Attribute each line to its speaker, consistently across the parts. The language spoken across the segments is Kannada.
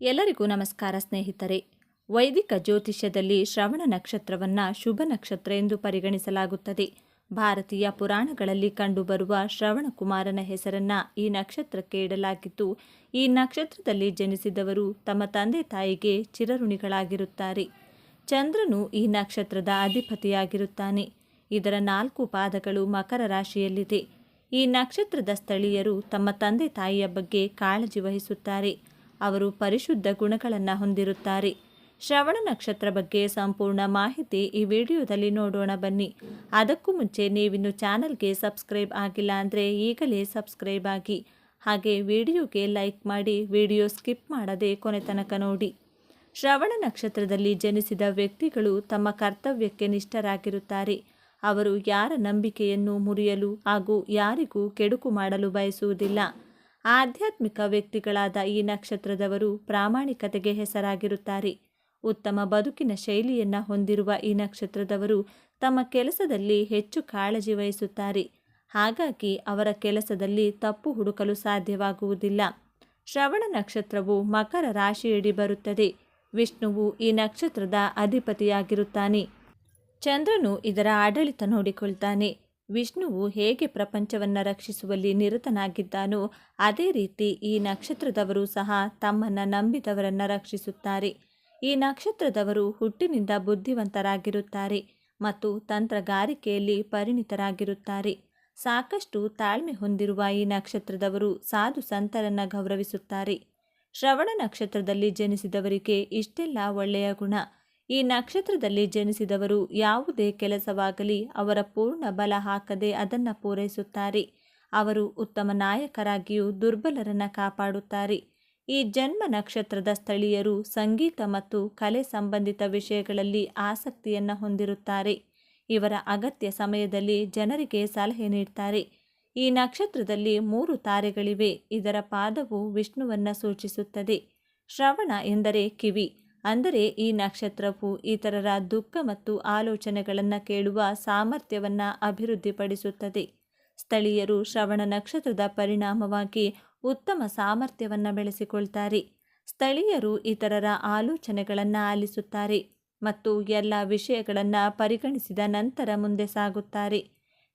Speaker 1: ಎಲ್ಲರಿಗೂ ನಮಸ್ಕಾರ ಸ್ನೇಹಿತರೆ. ವೈದಿಕ ಜ್ಯೋತಿಷ್ಯದಲ್ಲಿ ಶ್ರವಣ ನಕ್ಷತ್ರವನ್ನು ಶುಭ ನಕ್ಷತ್ರ ಎಂದು ಪರಿಗಣಿಸಲಾಗುತ್ತದೆ. ಭಾರತೀಯ ಪುರಾಣಗಳಲ್ಲಿ ಕಂಡುಬರುವ ಶ್ರವಣಕುಮಾರನ ಹೆಸರನ್ನ ಈ ನಕ್ಷತ್ರಕ್ಕೆ ಇಡಲಾಗಿದ್ದು, ಈ ನಕ್ಷತ್ರದಲ್ಲಿ ಜನಿಸಿದವರು ತಮ್ಮ ತಂದೆ ತಾಯಿಗೆ ಚಿರಋಣಿಗಳಾಗಿರುತ್ತಾರೆ. ಚಂದ್ರನು ಈ ನಕ್ಷತ್ರದ ಅಧಿಪತಿಯಾಗಿರುತ್ತಾನೆ. ಇದರ ನಾಲ್ಕು ಪಾದಗಳು ಮಕರ ರಾಶಿಯಲ್ಲಿದೆ. ಈ ನಕ್ಷತ್ರದ ಸ್ಥಳೀಯರು ತಮ್ಮ ತಂದೆ ತಾಯಿಯ ಬಗ್ಗೆ ಕಾಳಜಿ ವಹಿಸುತ್ತಾರೆ. ಅವರು ಪರಿಶುದ್ಧ ಗುಣಗಳನ್ನು ಹೊಂದಿರುತ್ತಾರೆ. ಶ್ರವಣ ನಕ್ಷತ್ರ ಬಗ್ಗೆ ಸಂಪೂರ್ಣ ಮಾಹಿತಿ ಈ ವಿಡಿಯೋದಲ್ಲಿ ನೋಡೋಣ ಬನ್ನಿ. ಅದಕ್ಕೂ ಮುಂಚೆ ನೀವಿನ್ನು ಚಾನಲ್ಗೆ ಸಬ್ಸ್ಕ್ರೈಬ್ ಆಗಿಲ್ಲ ಅಂದರೆ ಈಗಲೇ ಸಬ್ಸ್ಕ್ರೈಬ್ ಆಗಿ. ಹಾಗೆ ವಿಡಿಯೋಗೆ ಲೈಕ್ ಮಾಡಿ ವಿಡಿಯೋ ಸ್ಕಿಪ್ ಮಾಡದೆ ಕೊನೆ ತನಕ ನೋಡಿ. ಶ್ರವಣ ನಕ್ಷತ್ರದಲ್ಲಿ ಜನಿಸಿದ ವ್ಯಕ್ತಿಗಳು ತಮ್ಮ ಕರ್ತವ್ಯಕ್ಕೆ ನಿಷ್ಠರಾಗಿರುತ್ತಾರೆ. ಅವರು ಯಾರ ನಂಬಿಕೆಯನ್ನು ಮುರಿಯಲು ಹಾಗೂ ಯಾರಿಗೂ ಕೆಡುಕು ಮಾಡಲು ಬಯಸುವುದಿಲ್ಲ. ಆಧ್ಯಾತ್ಮಿಕ ವ್ಯಕ್ತಿಗಳಾದ ಈ ನಕ್ಷತ್ರದವರು ಪ್ರಾಮಾಣಿಕತೆಗೆ ಹೆಸರಾಗಿರುತ್ತಾರೆ. ಉತ್ತಮ ಬದುಕಿನ ಶೈಲಿಯನ್ನು ಹೊಂದಿರುವ ಈ ನಕ್ಷತ್ರದವರು ತಮ್ಮ ಕೆಲಸದಲ್ಲಿ ಹೆಚ್ಚು ಕಾಳಜಿ ವಹಿಸುತ್ತಾರೆ. ಹಾಗಾಗಿ ಅವರ ಕೆಲಸದಲ್ಲಿ ತಪ್ಪು ಹುಡುಕಲು ಸಾಧ್ಯವಾಗುವುದಿಲ್ಲ. ಶ್ರವಣ ನಕ್ಷತ್ರವು ಮಕರ ರಾಶಿಯಡಿ ಬರುತ್ತದೆ. ವಿಷ್ಣುವು ಈ ನಕ್ಷತ್ರದ ಅಧಿಪತಿಯಾಗಿರುತ್ತಾನೆ. ಚಂದ್ರನು ಇದರ ಆಡಳಿತ ನೋಡಿಕೊಳ್ತಾನೆ. ವಿಷ್ಣುವು ಹೇಗೆ ಪ್ರಪಂಚವನ್ನು ರಕ್ಷಿಸುವಲ್ಲಿ ನಿರತನಾಗಿದ್ದಾನೋ ಅದೇ ರೀತಿ ಈ ನಕ್ಷತ್ರದವರು ಸಹ ತಮ್ಮನ್ನು ನಂಬಿದವರನ್ನು ರಕ್ಷಿಸುತ್ತಾರೆ. ಈ ನಕ್ಷತ್ರದವರು ಹುಟ್ಟಿನಿಂದ ಬುದ್ಧಿವಂತರಾಗಿರುತ್ತಾರೆ ಮತ್ತು ತಂತ್ರಗಾರಿಕೆಯಲ್ಲಿ ಪರಿಣಿತರಾಗಿರುತ್ತಾರೆ. ಸಾಕಷ್ಟು ತಾಳ್ಮೆ ಹೊಂದಿರುವ ಈ ನಕ್ಷತ್ರದವರು ಸಾಧು ಸಂತರನ್ನು ಗೌರವಿಸುತ್ತಾರೆ. ಶ್ರವಣ ನಕ್ಷತ್ರದಲ್ಲಿ ಜನಿಸಿದವರಿಗೆ ಇಷ್ಟೆಲ್ಲ ಒಳ್ಳೆಯ ಗುಣ. ಈ ನಕ್ಷತ್ರದಲ್ಲಿ ಜನಿಸಿದವರು ಯಾವುದೇ ಕೆಲಸವಾಗಲಿ ಅವರ ಪೂರ್ಣ ಬಲ ಹಾಕದೆ ಅದನ್ನು ಪೂರೈಸುತ್ತಾರೆ. ಅವರು ಉತ್ತಮ ನಾಯಕರಾಗಿಯೂ ದುರ್ಬಲರನ್ನು ಕಾಪಾಡುತ್ತಾರೆ. ಈ ಜನ್ಮ ನಕ್ಷತ್ರದ ಸ್ಥಳೀಯರು ಸಂಗೀತ ಮತ್ತು ಕಲೆ ಸಂಬಂಧಿತ ವಿಷಯಗಳಲ್ಲಿ ಆಸಕ್ತಿಯನ್ನು ಹೊಂದಿರುತ್ತಾರೆ. ಇವರ ಅಗತ್ಯ ಸಮಯದಲ್ಲಿ ಜನರಿಗೆ ಸಲಹೆ ನೀಡ್ತಾರೆ. ಈ ನಕ್ಷತ್ರದಲ್ಲಿ ಮೂರು ತಾರೆಗಳಿವೆ. ಇದರ ಪಾದವು ವಿಷ್ಣುವನ್ನು ಸೂಚಿಸುತ್ತದೆ. ಶ್ರವಣ ಎಂದರೆ ಕಿವಿ. ಅಂದರೆ ಈ ನಕ್ಷತ್ರವು ಇತರರ ದುಃಖ ಮತ್ತು ಆಲೋಚನೆಗಳನ್ನು ಕೇಳುವ ಸಾಮರ್ಥ್ಯವನ್ನು ಅಭಿವೃದ್ಧಿಪಡಿಸುತ್ತದೆ. ಸ್ಥಳೀಯರು ಶ್ರವಣ ನಕ್ಷತ್ರದ ಪರಿಣಾಮವಾಗಿ ಉತ್ತಮ ಸಾಮರ್ಥ್ಯವನ್ನು ಬೆಳೆಸಿಕೊಳ್ತಾರೆ. ಸ್ಥಳೀಯರು ಇತರರ ಆಲೋಚನೆಗಳನ್ನು ಆಲಿಸುತ್ತಾರೆ ಮತ್ತು ಎಲ್ಲ ವಿಷಯಗಳನ್ನು ಪರಿಗಣಿಸಿದ ನಂತರ ಮುಂದೆ ಸಾಗುತ್ತಾರೆ.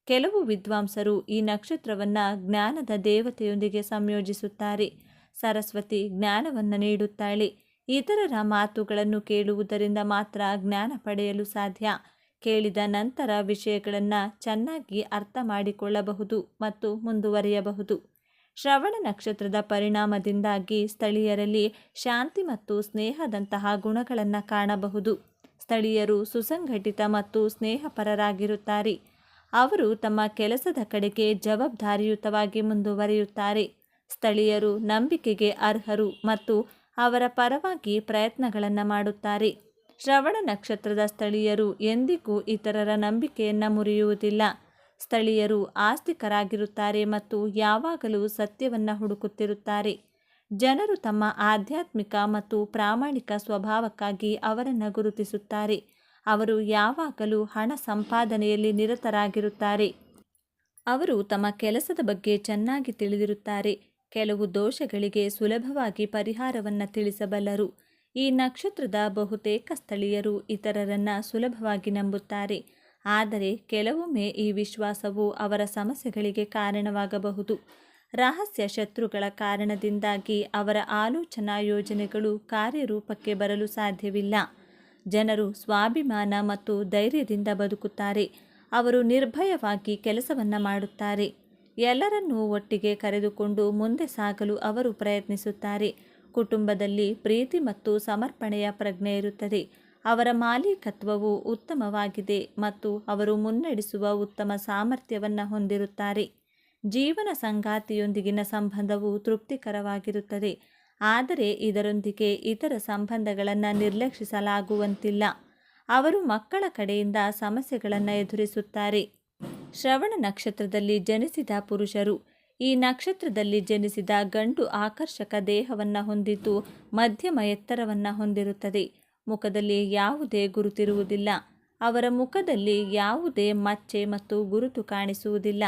Speaker 1: ಕೆಲವು ವಿದ್ವಾಂಸರು ಈ ನಕ್ಷತ್ರವನ್ನು ಜ್ಞಾನದ ದೇವತೆಯೊಂದಿಗೆ ಸಂಯೋಜಿಸುತ್ತಾರೆ. ಸರಸ್ವತಿ ಜ್ಞಾನವನ್ನು ನೀಡುತ್ತಾಳೆ. ಇತರರ ಮಾತುಗಳನ್ನು ಕೇಳುವುದರಿಂದ ಮಾತ್ರ ಜ್ಞಾನ ಪಡೆಯಲು ಸಾಧ್ಯ. ಕೇಳಿದ ನಂತರ ವಿಷಯಗಳನ್ನು ಚೆನ್ನಾಗಿ ಅರ್ಥ ಮಾಡಿಕೊಳ್ಳಬಹುದು ಮತ್ತು ಮುಂದುವರಿಯಬಹುದು. ಶ್ರವಣ ನಕ್ಷತ್ರದ ಪರಿಣಾಮದಿಂದಾಗಿ ಸ್ಥಳೀಯರಲ್ಲಿ ಶಾಂತಿ ಮತ್ತು ಸ್ನೇಹದಂತಹ ಗುಣಗಳನ್ನು ಕಾಣಬಹುದು. ಸ್ಥಳೀಯರು ಸುಸಂಘಟಿತ ಮತ್ತು ಸ್ನೇಹಪರರಾಗಿರುತ್ತಾರೆ. ಅವರು ತಮ್ಮ ಕೆಲಸದ ಕಡೆಗೆ ಜವಾಬ್ದಾರಿಯುತವಾಗಿ ಮುಂದುವರಿಯುತ್ತಾರೆ. ಸ್ಥಳೀಯರು ನಂಬಿಕೆಗೆ ಅರ್ಹರು ಮತ್ತು ಅವರ ಪರವಾಗಿ ಪ್ರಯತ್ನಗಳನ್ನು ಮಾಡುತ್ತಾರೆ. ಶ್ರವಣ ನಕ್ಷತ್ರದ ಸ್ಥಳೀಯರು ಎಂದಿಗೂ ಇತರರ ನಂಬಿಕೆಯನ್ನು ಮುರಿಯುವುದಿಲ್ಲ. ಸ್ಥಳೀಯರು ಆಸ್ತಿಕರಾಗಿರುತ್ತಾರೆ ಮತ್ತು ಯಾವಾಗಲೂ ಸತ್ಯವನ್ನು ಹುಡುಕುತ್ತಿರುತ್ತಾರೆ. ಜನರು ತಮ್ಮ ಆಧ್ಯಾತ್ಮಿಕ ಮತ್ತು ಪ್ರಾಮಾಣಿಕ ಸ್ವಭಾವಕ್ಕಾಗಿ ಅವರನ್ನು ಗುರುತಿಸುತ್ತಾರೆ. ಅವರು ಯಾವಾಗಲೂ ಹಣ ಸಂಪಾದನೆಯಲ್ಲಿ ನಿರತರಾಗಿರುತ್ತಾರೆ. ಅವರು ತಮ್ಮ ಕೆಲಸದ ಬಗ್ಗೆ ಚೆನ್ನಾಗಿ ತಿಳಿದಿರುತ್ತಾರೆ. ಕೆಲವು ದೋಷಗಳಿಗೆ ಸುಲಭವಾಗಿ ಪರಿಹಾರವನ್ನು ತಿಳಿಸಬಲ್ಲರು. ಈ ನಕ್ಷತ್ರದ ಬಹುತೇಕ ಸ್ಥಳೀಯರು ಇತರರನ್ನು ಸುಲಭವಾಗಿ ನಂಬುತ್ತಾರೆ. ಆದರೆ ಕೆಲವೊಮ್ಮೆ ಈ ವಿಶ್ವಾಸವು ಅವರ ಸಮಸ್ಯೆಗಳಿಗೆ ಕಾರಣವಾಗಬಹುದು. ರಹಸ್ಯ ಶತ್ರುಗಳ ಕಾರಣದಿಂದಾಗಿ ಅವರ ಆಲೋಚನಾ ಯೋಜನೆಗಳು ಕಾರ್ಯರೂಪಕ್ಕೆ ಬರಲು ಸಾಧ್ಯವಿಲ್ಲ. ಜನರು ಸ್ವಾಭಿಮಾನ ಮತ್ತು ಧೈರ್ಯದಿಂದ ಬದುಕುತ್ತಾರೆ. ಅವರು ನಿರ್ಭಯವಾಗಿ ಕೆಲಸವನ್ನು ಮಾಡುತ್ತಾರೆ. ಎಲ್ಲರನ್ನೂ ಒಟ್ಟಿಗೆ ಕರೆದುಕೊಂಡು ಮುಂದೆ ಸಾಗಲು ಅವರು ಪ್ರಯತ್ನಿಸುತ್ತಾರೆ. ಕುಟುಂಬದಲ್ಲಿ ಪ್ರೀತಿ ಮತ್ತು ಸಮರ್ಪಣೆಯ ಪ್ರಜ್ಞೆ ಇರುತ್ತದೆ. ಅವರ ಮಾಲೀಕತ್ವವು ಉತ್ತಮವಾಗಿದೆ ಮತ್ತು ಅವರು ಮುನ್ನಡೆಸುವ ಉತ್ತಮ ಸಾಮರ್ಥ್ಯವನ್ನು ಹೊಂದಿರುತ್ತಾರೆ. ಜೀವನ ಸಂಗಾತಿಯೊಂದಿಗಿನ ಸಂಬಂಧವು ತೃಪ್ತಿಕರವಾಗಿರುತ್ತದೆ. ಆದರೆ ಇದರೊಂದಿಗೆ ಇತರ ಸಂಬಂಧಗಳನ್ನು ನಿರ್ಲಕ್ಷಿಸಲಾಗುವಂತಿಲ್ಲ. ಅವರು ಮಕ್ಕಳ ಕಡೆಯಿಂದ ಸಮಸ್ಯೆಗಳನ್ನು ಎದುರಿಸುತ್ತಾರೆ. ಶ್ರವಣ ನಕ್ಷತ್ರದಲ್ಲಿ ಜನಿಸಿದ ಪುರುಷರು. ಈ ನಕ್ಷತ್ರದಲ್ಲಿ ಜನಿಸಿದ ಗಂಡು ಆಕರ್ಷಕ ದೇಹವನ್ನು ಹೊಂದಿದ್ದು ಮಧ್ಯಮ ಎತ್ತರವನ್ನು ಹೊಂದಿರುತ್ತದೆ. ಮುಖದಲ್ಲಿ ಯಾವುದೇ ಗುರುತಿರುವುದಿಲ್ಲ. ಅವರ ಮುಖದಲ್ಲಿ ಯಾವುದೇ ಮಚ್ಚೆ ಮತ್ತು ಗುರುತು ಕಾಣಿಸುವುದಿಲ್ಲ.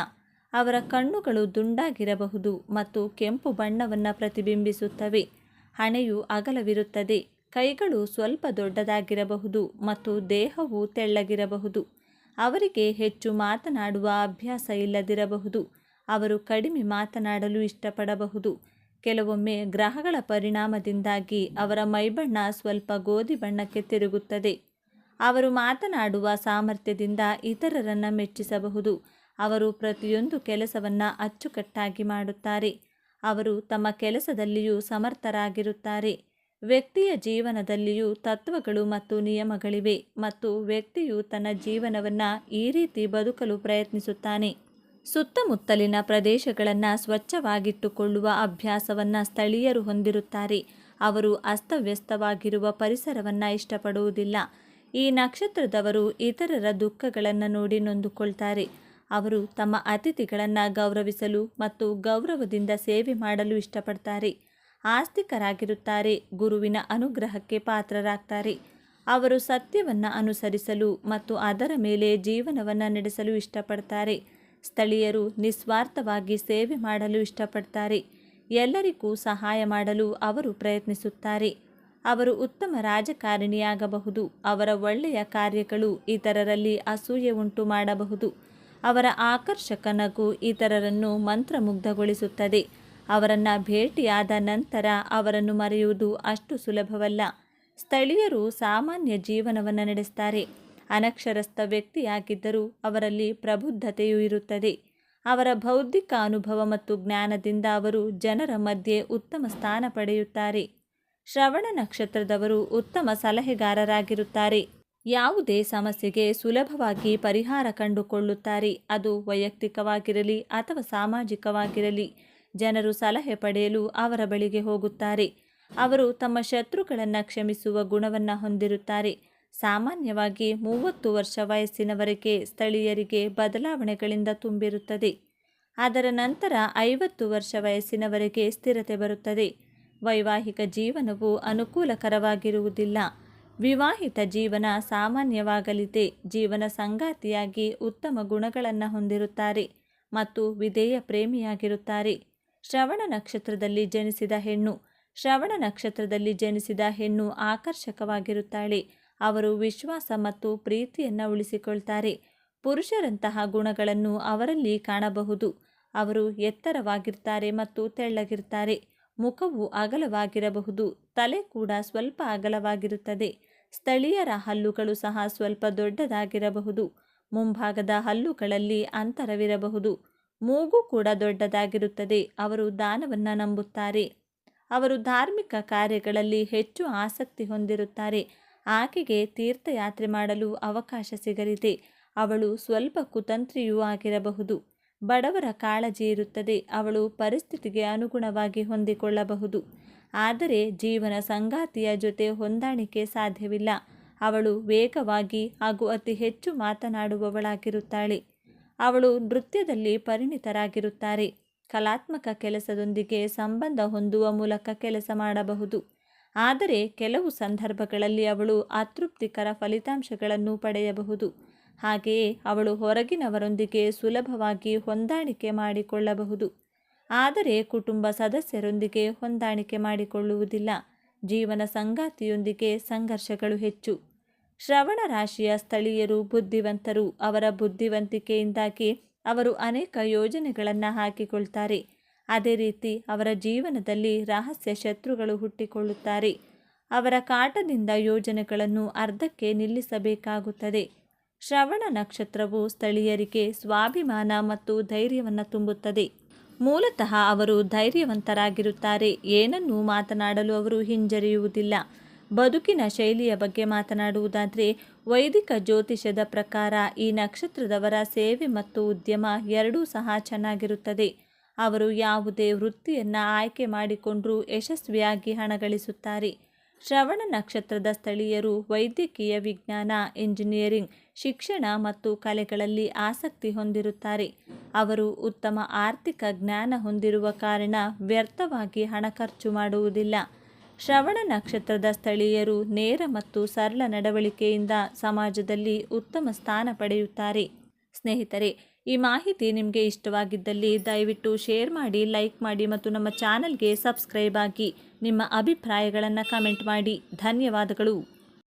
Speaker 1: ಅವರ ಕಣ್ಣುಗಳು ದುಂಡಾಗಿರಬಹುದು ಮತ್ತು ಕೆಂಪು ಬಣ್ಣವನ್ನು ಪ್ರತಿಬಿಂಬಿಸುತ್ತವೆ. ಹಣೆಯು ಅಗಲವಿರುತ್ತದೆ. ಕೈಗಳು ಸ್ವಲ್ಪ ದೊಡ್ಡದಾಗಿರಬಹುದು ಮತ್ತು ದೇಹವು ತೆಳ್ಳಗಿರಬಹುದು. ಅವರಿಗೆ ಹೆಚ್ಚು ಮಾತನಾಡುವ ಅಭ್ಯಾಸ ಇಲ್ಲದಿರಬಹುದು. ಅವರು ಕಡಿಮೆ ಮಾತನಾಡಲು ಇಷ್ಟಪಡಬಹುದು. ಕೆಲವೊಮ್ಮೆ ಗ್ರಹಗಳ ಪರಿಣಾಮದಿಂದಾಗಿ ಅವರ ಮೈಬಣ್ಣ ಸ್ವಲ್ಪ ಗೋಧಿ ಬಣ್ಣಕ್ಕೆ ತಿರುಗುತ್ತದೆ. ಅವರು ಮಾತನಾಡುವ ಸಾಮರ್ಥ್ಯದಿಂದ ಇತರರನ್ನು ಮೆಚ್ಚಿಸಬಹುದು. ಅವರು ಪ್ರತಿಯೊಂದು ಕೆಲಸವನ್ನು ಅಚ್ಚುಕಟ್ಟಾಗಿ ಮಾಡುತ್ತಾರೆ. ಅವರು ತಮ್ಮ ಕೆಲಸದಲ್ಲಿಯೂ ಸಮರ್ಥರಾಗಿರುತ್ತಾರೆ. ವ್ಯಕ್ತಿಯ ಜೀವನದಲ್ಲಿಯೂ ತತ್ವಗಳು ಮತ್ತು ನಿಯಮಗಳಿವೆ ಮತ್ತು ವ್ಯಕ್ತಿಯು ತನ್ನ ಜೀವನವನ್ನು ಈ ರೀತಿ ಬದುಕಲು ಪ್ರಯತ್ನಿಸುತ್ತಾನೆ. ಸುತ್ತಮುತ್ತಲಿನ ಪ್ರದೇಶಗಳನ್ನು ಸ್ವಚ್ಛವಾಗಿಟ್ಟುಕೊಳ್ಳುವ ಅಭ್ಯಾಸವನ್ನು ಸ್ಥಳೀಯರು ಹೊಂದಿರುತ್ತಾರೆ. ಅವರು ಅಸ್ತವ್ಯಸ್ತವಾಗಿರುವ ಪರಿಸರವನ್ನು ಇಷ್ಟಪಡುವುದಿಲ್ಲ. ಈ ನಕ್ಷತ್ರದವರು ಇತರರ ದುಃಖಗಳನ್ನು ನೋಡಿ ನೊಂದುಕೊಳ್ತಾರೆ. ಅವರು ತಮ್ಮ ಅತಿಥಿಗಳನ್ನು ಗೌರವಿಸಲು ಮತ್ತು ಗೌರವದಿಂದ ಸೇವೆ ಮಾಡಲು ಇಷ್ಟಪಡ್ತಾರೆ. ಆಸ್ತಿಕರಾಗಿರುತ್ತಾರೆ. ಗುರುವಿನ ಅನುಗ್ರಹಕ್ಕೆ ಪಾತ್ರರಾಗ್ತಾರೆ. ಅವರು ಸತ್ಯವನ್ನು ಅನುಸರಿಸಲು ಮತ್ತು ಅದರ ಮೇಲೆ ಜೀವನವನ್ನು ನಡೆಸಲು ಇಷ್ಟಪಡ್ತಾರೆ. ಸ್ಥಳೀಯರು ನಿಸ್ವಾರ್ಥವಾಗಿ ಸೇವೆ ಮಾಡಲು ಇಷ್ಟಪಡ್ತಾರೆ. ಎಲ್ಲರಿಗೂ ಸಹಾಯ ಮಾಡಲು ಅವರು ಪ್ರಯತ್ನಿಸುತ್ತಾರೆ. ಅವರು ಉತ್ತಮ ರಾಜಕಾರಣಿಯಾಗಬಹುದು. ಅವರ ಒಳ್ಳೆಯ ಕಾರ್ಯಗಳು ಇತರರಲ್ಲಿ ಅಸೂಯೆ ಉಂಟು ಮಾಡಬಹುದು. ಅವರ ಆಕರ್ಷಕ ನಗು ಇತರರನ್ನು ಮಂತ್ರಮುಗ್ಧಗೊಳಿಸುತ್ತದೆ. ಅವರನ್ನು ಭೇಟಿಯಾದ ನಂತರ ಅವರನ್ನು ಮರೆಯುವುದು ಅಷ್ಟು ಸುಲಭವಲ್ಲ. ಸ್ಥಳೀಯರು ಸಾಮಾನ್ಯ ಜೀವನವನ್ನು ನಡೆಸ್ತಾರೆ. ಅನಕ್ಷರಸ್ಥ ವ್ಯಕ್ತಿಯಾಗಿದ್ದರೂ ಅವರಲ್ಲಿ ಪ್ರಬುದ್ಧತೆಯೂ ಇರುತ್ತದೆ. ಅವರ ಬೌದ್ಧಿಕ ಅನುಭವ ಮತ್ತು ಜ್ಞಾನದಿಂದ ಅವರು ಜನರ ಮಧ್ಯೆ ಉತ್ತಮ ಸ್ಥಾನ ಪಡೆಯುತ್ತಾರೆ. ಶ್ರವಣ ನಕ್ಷತ್ರದವರು ಉತ್ತಮ ಸಲಹೆಗಾರರಾಗಿರುತ್ತಾರೆ. ಯಾವುದೇ ಸಮಸ್ಯೆಗೆ ಸುಲಭವಾಗಿ ಪರಿಹಾರ ಕಂಡುಕೊಳ್ಳುತ್ತಾರೆ. ಅದು ವೈಯಕ್ತಿಕವಾಗಿರಲಿ ಅಥವಾ ಸಾಮಾಜಿಕವಾಗಿರಲಿ. ಜನರು ಸಲಹೆ ಪಡೆಯಲು ಅವರ ಬಳಿಗೆ ಹೋಗುತ್ತಾರೆ. ಅವರು ತಮ್ಮ ಶತ್ರುಗಳನ್ನು ಕ್ಷಮಿಸುವ ಗುಣವನ್ನು ಹೊಂದಿರುತ್ತಾರೆ. ಸಾಮಾನ್ಯವಾಗಿ ಮೂವತ್ತು ವರ್ಷ ವಯಸ್ಸಿನವರೆಗೆ ಸ್ಥಳೀಯರಿಗೆ ಬದಲಾವಣೆಗಳಿಂದ ತುಂಬಿರುತ್ತದೆ. ಅದರ ನಂತರ ಐವತ್ತು ವರ್ಷ ವಯಸ್ಸಿನವರೆಗೆ ಸ್ಥಿರತೆ ಬರುತ್ತದೆ. ವೈವಾಹಿಕ ಜೀವನವು ಅನುಕೂಲಕರವಾಗಿರುವುದಿಲ್ಲ. ವಿವಾಹಿತ ಜೀವನ ಸಾಮಾನ್ಯವಾಗಲಿದೆ. ಜೀವನ ಸಂಗಾತಿಯಾಗಿ ಉತ್ತಮ ಗುಣಗಳನ್ನು ಹೊಂದಿರುತ್ತಾರೆ ಮತ್ತು ವಿಧೇಯ ಪ್ರೇಮಿಯಾಗಿರುತ್ತಾರೆ. ಶ್ರವಣ ನಕ್ಷತ್ರದಲ್ಲಿ ಜನಿಸಿದ ಹೆಣ್ಣು. ಶ್ರವಣ ನಕ್ಷತ್ರದಲ್ಲಿ ಜನಿಸಿದ ಹೆಣ್ಣು ಆಕರ್ಷಕವಾಗಿರುತ್ತಾಳೆ. ಅವರು ವಿಶ್ವಾಸ ಮತ್ತು ಪ್ರೀತಿಯನ್ನು ಉಳಿಸಿಕೊಳ್ತಾರೆ. ಪುರುಷರಂತಹ ಗುಣಗಳನ್ನು ಅವರಲ್ಲಿ ಕಾಣಬಹುದು. ಅವರು ಎತ್ತರವಾಗಿರ್ತಾರೆ ಮತ್ತು ತೆಳ್ಳಗಿರ್ತಾರೆ. ಮುಖವು ಅಗಲವಾಗಿರಬಹುದು. ತಲೆ ಕೂಡ ಸ್ವಲ್ಪ ಅಗಲವಾಗಿರುತ್ತದೆ. ಸ್ಥಳೀಯರ ಹಲ್ಲುಗಳು ಸಹ ಸ್ವಲ್ಪ ದೊಡ್ಡದಾಗಿರಬಹುದು. ಮುಂಭಾಗದ ಹಲ್ಲುಗಳಲ್ಲಿ ಅಂತರವಿರಬಹುದು. ಮೂಗು ಕೂಡ ದೊಡ್ಡದಾಗಿರುತ್ತದೆ. ಅವರು ದಾನವನ್ನು ನಂಬುತ್ತಾರೆ. ಅವರು ಧಾರ್ಮಿಕ ಕಾರ್ಯಗಳಲ್ಲಿ ಹೆಚ್ಚು ಆಸಕ್ತಿ ಹೊಂದಿರುತ್ತಾರೆ. ಆಕೆಗೆ ತೀರ್ಥಯಾತ್ರೆ ಮಾಡಲು ಅವಕಾಶ ಸಿಗಲಿದೆ. ಅವಳು ಸ್ವಲ್ಪ ಕುತಂತ್ರಿಯೂ ಆಗಿರಬಹುದು. ಬಡವರ ಕಾಳಜಿ ಇರುತ್ತದೆ. ಅವಳು ಪರಿಸ್ಥಿತಿಗೆ ಅನುಗುಣವಾಗಿ ಹೊಂದಿಕೊಳ್ಳಬಹುದು. ಆದರೆ ಜೀವನ ಸಂಗಾತಿಯ ಜೊತೆ ಹೊಂದಾಣಿಕೆ ಸಾಧ್ಯವಿಲ್ಲ. ಅವಳು ವೇಗವಾಗಿ ಹಾಗೂ ಅತಿ ಹೆಚ್ಚು ಮಾತನಾಡುವವಳಾಗಿರುತ್ತಾಳೆ. ಅವಳು ನೃತ್ಯದಲ್ಲಿ ಪರಿಣಿತರಾಗಿರುತ್ತಾರೆ. ಕಲಾತ್ಮಕ ಕೆಲಸದೊಂದಿಗೆ ಸಂಬಂಧ ಹೊಂದುವ ಮೂಲಕ ಕೆಲಸ ಮಾಡಬಹುದು. ಆದರೆ ಕೆಲವು ಸಂದರ್ಭಗಳಲ್ಲಿ ಅವಳು ಅತೃಪ್ತಿಕರ ಫಲಿತಾಂಶಗಳನ್ನು ಪಡೆಯಬಹುದು. ಹಾಗೆಯೇ ಅವಳು ಹೊರಗಿನವರೊಂದಿಗೆ ಸುಲಭವಾಗಿ ಹೊಂದಾಣಿಕೆ ಮಾಡಿಕೊಳ್ಳಬಹುದು. ಆದರೆ ಕುಟುಂಬ ಸದಸ್ಯರೊಂದಿಗೆ ಹೊಂದಾಣಿಕೆ ಮಾಡಿಕೊಳ್ಳುವುದಿಲ್ಲ. ಜೀವನ ಸಂಗಾತಿಯೊಂದಿಗೆ ಸಂಘರ್ಷಗಳು ಹೆಚ್ಚು. ಶ್ರವಣ ರಾಶಿಯ ಸ್ಥಳೀಯರು ಬುದ್ಧಿವಂತರು. ಅವರ ಬುದ್ಧಿವಂತಿಕೆಯಿಂದಾಗಿ ಅವರು ಅನೇಕ ಯೋಜನೆಗಳನ್ನು ಹಾಕಿಕೊಳ್ತಾರೆ. ಅದೇ ರೀತಿ ಅವರ ಜೀವನದಲ್ಲಿ ರಹಸ್ಯ ಶತ್ರುಗಳು ಹುಟ್ಟಿಕೊಳ್ಳುತ್ತಾರೆ. ಅವರ ಕಾಟದಿಂದ ಯೋಜನೆಗಳನ್ನು ಅರ್ಧಕ್ಕೆ ನಿಲ್ಲಿಸಬೇಕಾಗುತ್ತದೆ. ಶ್ರವಣ ನಕ್ಷತ್ರವು ಸ್ಥಳೀಯರಿಗೆ ಸ್ವಾಭಿಮಾನ ಮತ್ತು ಧೈರ್ಯವನ್ನು ತುಂಬುತ್ತದೆ. ಮೂಲತಃ ಅವರು ಧೈರ್ಯವಂತರಾಗಿರುತ್ತಾರೆ. ಏನನ್ನೂ ಮಾತನಾಡಲು ಅವರು ಹಿಂಜರಿಯುವುದಿಲ್ಲ. ಬದುಕಿನ ಶೈಲಿಯ ಬಗ್ಗೆ ಮಾತನಾಡುವುದಾದರೆ, ವೈದಿಕ ಜ್ಯೋತಿಷ್ಯದ ಪ್ರಕಾರ ಈ ನಕ್ಷತ್ರದವರ ಸೇವೆ ಮತ್ತು ಉದ್ಯಮ ಎರಡೂ ಸಹ ಚೆನ್ನಾಗಿರುತ್ತದೆ. ಅವರು ಯಾವುದೇ ವೃತ್ತಿಯನ್ನು ಆಯ್ಕೆ ಮಾಡಿಕೊಂಡರೂ ಯಶಸ್ವಿಯಾಗಿ ಹಣ ಗಳಿಸುತ್ತಾರೆ ಶ್ರವಣ ನಕ್ಷತ್ರದ ಸ್ಥಳೀಯರು ವೈದ್ಯಕೀಯ ವಿಜ್ಞಾನ, ಇಂಜಿನಿಯರಿಂಗ್, ಶಿಕ್ಷಣ ಮತ್ತು ಕಲೆಗಳಲ್ಲಿ ಆಸಕ್ತಿ ಹೊಂದಿರುತ್ತಾರೆ. ಅವರು ಉತ್ತಮ ಆರ್ಥಿಕ ಜ್ಞಾನ ಹೊಂದಿರುವ ಕಾರಣ ವ್ಯರ್ಥವಾಗಿ ಹಣ ಖರ್ಚು ಮಾಡುವುದಿಲ್ಲ. ಶ್ರವಣ ನಕ್ಷತ್ರದ ಸ್ಥಳೀಯರು ನೇರ ಮತ್ತು ಸರಳ ನಡವಳಿಕೆಯಿಂದ ಸಮಾಜದಲ್ಲಿ ಉತ್ತಮ ಸ್ಥಾನ ಪಡೆಯುತ್ತಾರೆ. ಸ್ನೇಹಿತರೆ, ಈ ಮಾಹಿತಿ ನಿಮಗೆ ಇಷ್ಟವಾಗಿದ್ದಲ್ಲಿ ದಯವಿಟ್ಟು ಶೇರ್ ಮಾಡಿ, ಲೈಕ್ ಮಾಡಿ ಮತ್ತು ನಮ್ಮ ಚಾನಲ್ಗೆ ಸಬ್ಸ್ಕ್ರೈಬ್ ಆಗಿ ನಿಮ್ಮ ಅಭಿಪ್ರಾಯಗಳನ್ನು ಕಮೆಂಟ್ ಮಾಡಿ. ಧನ್ಯವಾದಗಳು.